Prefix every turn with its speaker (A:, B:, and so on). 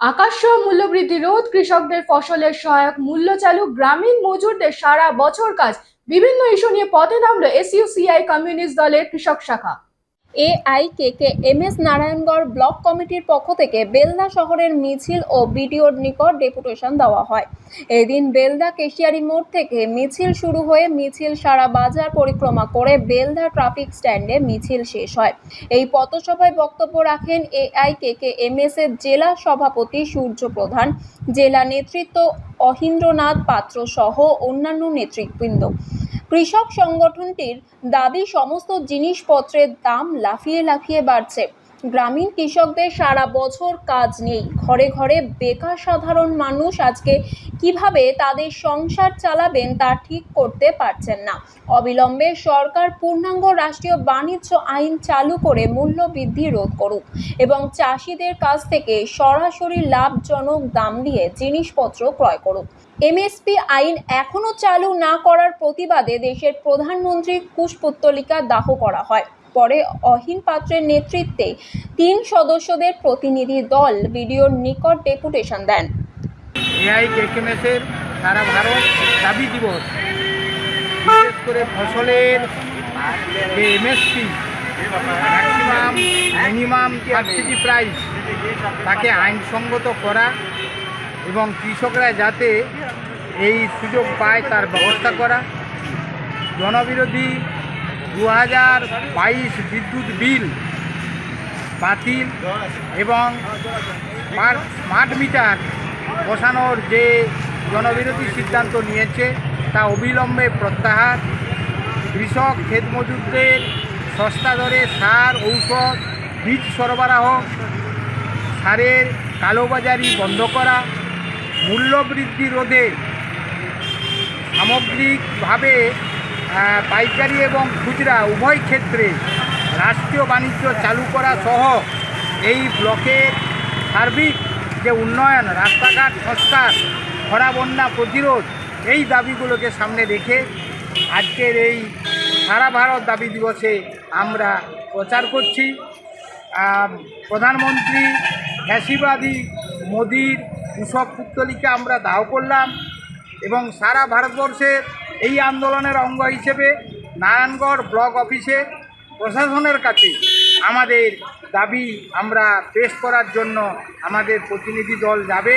A: আকাশ মূল্যবৃদ্ধি রোধ কৃষকদের ফসলের সহায়ক মূল্য চালু গ্রামীণ মজুরদের সারা বছর কাজ বিভিন্ন ইস্যু নিয়ে পথে নামলো এসইউসিআই কমিউনিস্ট দলের কৃষক শাখা।
B: এআইকেকে এস নারায়ণগড় ব্লক কমিটির পক্ষ থেকে বেলদা শহরের মিছিল ও বিডিওর নিকট ডেপুটেশন দেওয়া হয়। এদিন বেলদা কেশিয়ারি মোড় থেকে মিছিল শুরু হয়ে মিছিল সারা বাজার পরিক্রমা করে বেলদা ট্রাফিক স্ট্যান্ডে মিছিল শেষ হয়। এই পথসভায় বক্তব্য রাখেন এআইকেকে এম এস এর জেলা সভাপতি সূর্য প্রধান, জেলা নেতৃত্ব অহিন্দ্রনাথ পাত্র সহ অন্যান্য নেতৃবৃন্দ। কৃষক সংগঠনটির দাবি সমস্ত জিনিসপত্রের দাম লাফিয়ে লাফিয়ে বাড়ছে। গ্রামীণ কৃষকদের সারা বছর কাজ নেই। ঘরে ঘরে বেকার সাধারণ মানুষ আজকে কীভাবে তাদের সংসার চালাবেন তা ঠিক করতে পারছেন না। অবিলম্বে সরকার পূর্ণাঙ্গ রাষ্ট্রীয় বাণিজ্য আইন চালু করে মূল্য বৃদ্ধি রোধ করুক এবং চাষিদের কাছ থেকে সরাসরি লাভজনক দাম দিয়ে জিনিসপত্র ক্রয় করুক। এমএসপি আইন এখনও চালু না করার প্রতিবাদে দেশের প্রধানমন্ত্রী কুশপুত্তলিকা দাহ করা হয়। পরে অহিন পাত্রের নেতৃত্বে তিন সদস্যদের প্রতিনিধি দল বিডিওর নিকট ডেপুটেশন দেন।
C: এআই কেকেমেসের সারা ভারত দাবি দিবস। বিশেষ করে ফসলের যে MSP maximum minimum subsidy price তাকে আইনসঙ্গত করা এবং কৃষকরা যাতে এই সুযোগ পায় তার ব্যবস্থা করা। জনবিরোধী দু হাজার বাইশ বিদ্যুৎ বিল বাতিল এবং স্মার্ট মিটার বসানোর যে জনবিরোধী সিদ্ধান্ত নিয়েছে তা অবিলম্বে প্রত্যাহার। কৃষক ক্ষেত মজুরদের সস্তা দরে সার, ঔষধ, বীজ সরবরাহ, সারের কালোবাজারি বন্ধ করা, মূল্যবৃদ্ধি রোধে সামগ্রিকভাবে পাইকারি এবং খুচরা উভয় ক্ষেত্রে রাষ্ট্রীয় বাণিজ্য চালু করা সহ এই ব্লকের সার্বিক যে উন্নয়ন, রাস্তাঘাট, সংস্কার, খরা, বন্যা প্রতিরোধ, এই দাবিগুলোকে সামনে রেখে আজকের এই সারা ভারত দাবি দিবসে আমরা প্রচার করছি। প্রধানমন্ত্রী ফ্যাসিবাদী মোদির কৃষক পুত্তলিকা আমরা দাহ করলাম এবং সারা ভারতবর্ষের এই আন্দোলনের অঙ্গ হিসেবে নারায়ণগড় ব্লক অফিসে প্রশাসনের কাছে আমাদের দাবি আমরা পেশ করার জন্য আমাদের প্রতিনিধি দল যাবে।